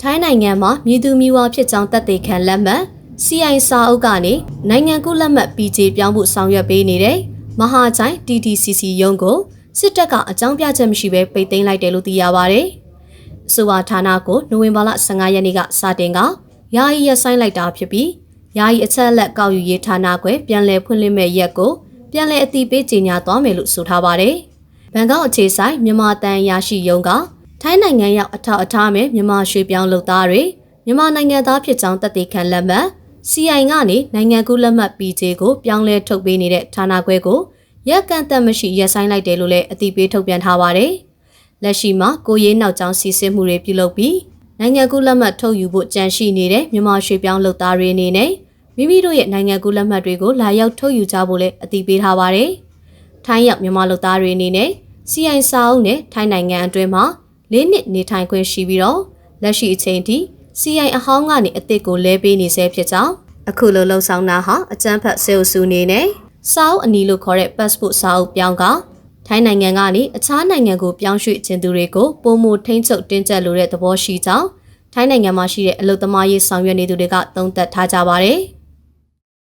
ထိုင်းနိုင်ငံမှာမြည်သူမြည်ဝါဖြစ်ကြောင်းတပ်သေးခံလက်မှတ် CI စာအုပ်ကနေနိုင်ငံကူးလက်မှတ် PJ ပြောင်းဖို့ဆောင်ရွက်ပေးနေတဲ့မဟာချိုင် TTCC ရုံးကိုစစ်တပ်ကအကြောင်းပြချက်မရှိဘဲပိတ်သိမ်းလိုက်တယ်လို့သိရပါဗျ။ဆိုပါဌာနကိုနိုဝင်ဘာလ15ရက်နေ့ကစတင်ကယာယီရပ်ဆိုင်းလိုက်တာဖြစ်ပြီးယာယီအချက်အလက်ကောက်ယူရေးဌာနခွဲပြန်လည်ဖွင့်လှစ်မဲ့ရက်ကိုပြန်လည်အသိပေးကြေညာသွားမယ်လို့ဆိုထားပါတယ်။ဘန်ကောက်အခြေဆိုင်မြန်မာတန်ရရှိရုံးက ထိုင်းနိုင်ငံရောက်အထောက်အထားမဲ့မြန်မာရွှေပြောင်းလုပ်သားတွေမြန်မာနိုင်ငံသားဖြစ်ကြောင်းတက်သေးခံလက်မှတ် CI ကနေနိုင်ငံကူးလက်မှတ် PJ ကိုပြောင်းလဲထုတ်ပေးနေတဲ့ဌာနခွဲကိုရက်ကန်တက်မရှိရက်ဆိုင်လိုက်တယ်လို့လည်းအသိပေးထုတ်ပြန်ထားပါတယ်။လက်ရှိမှာကိုရေးနောက်ကျောင်းစီစစ်မှုတွေပြုလုပ်ပြီးနိုင်ငံကူးလက်မှတ်ထုတ်ယူဖို့ကြံရှိနေတဲ့မြန်မာရွှေပြောင်းလုပ်သားတွေအနေနဲ့မိမိတို့ရဲ့နိုင်ငံကူးလက်မှတ်တွေကိုလာရောက်ထုတ်ယူကြဖို့လည်းအသိပေးထားပါတယ်။ထိုင်းရောက်မြန်မာလုပ်သားတွေအနေနဲ့ CI စာအုပ်နဲ့ထိုင်းနိုင်ငံအတွင်းမှာ ၄နှစ်နေထိုင်ခွင့်ရှိပြီးတော့လက်ရှိအချိန်ထိ CI အဟောင်းကနေအစ်စ်ကိုလဲပေးနေဆဲဖြစ်ကြောင်းအခုလိုလှုံဆောင်းတာဟာအကျန်းဖတ်ဆဲအုပ်စုနေနဲ့စာအုပ်အနီလို့ခေါ်တဲ့ passport စာအုပ်ပြောင်းကထိုင်းနိုင်ငံကနေအခြားနိုင်ငံကိုပြောင်းရွှေ့ခြင်းသူတွေကိုပုံမထိန်းချုပ်တင်းကျပ်လိုတဲ့သဘောရှိကြောင်းထိုင်းနိုင်ငံမှာရှိတဲ့အလုပ်သမားရေးဆောင်ရွက်နေသူတွေကသုံးသပ်ထားကြပါတယ်။